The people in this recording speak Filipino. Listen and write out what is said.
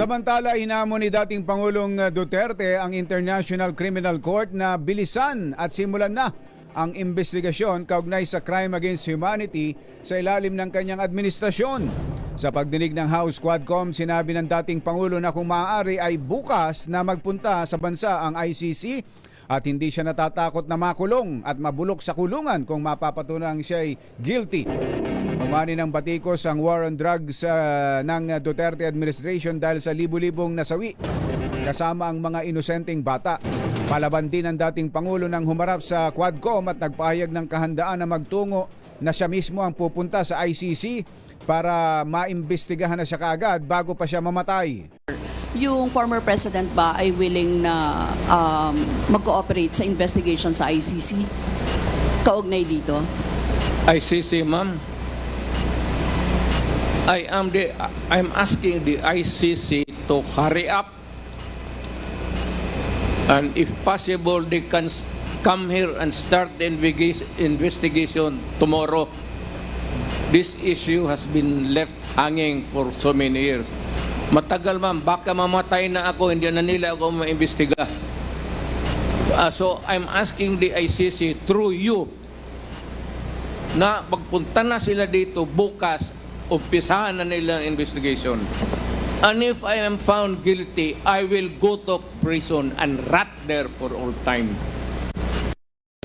Samantala, inamo ni dating Pangulong Duterte ang International Criminal Court na bilisan at simulan na ang investigasyon kaugnay sa crime against humanity sa ilalim ng kanyang administrasyon. Sa pagdinig ng House Quadcom, sinabi ng dating Pangulo na kung maaari ay bukas na magpunta sa bansa ang ICC at hindi siya natatakot na makulong at mabulok sa kulungan kung mapapatunang siya ay guilty. Umani ng batikos ang war on drugs ah, ng Duterte administration dahil sa libu-libong nasawi kasama ang mga inosenteng bata. Palaban din ang dating Pangulo ng humarap sa Quadcom at nagpahayag ng kahandaan na magtungo na siya mismo ang pupunta sa ICC para maimbestigahan na siya kaagad bago pa siya mamatay. yung former president ba ay willing na um, mag-cooperate sa investigation sa ICC? Kaugnay dito? ICC, ma'am. I am the I'm asking the ICC to hurry up and if possible they can come here and start the investigation tomorrow. This issue has been left hanging for so many years. Matagal ma'am, baka mamatay na ako, hindi na nila ako maimbestiga. Ah, so I'm asking the ICC through you na pagpunta na sila dito bukas, umpisahan na nila ang investigation. And if I am found guilty, I will go to prison and rot there for all time.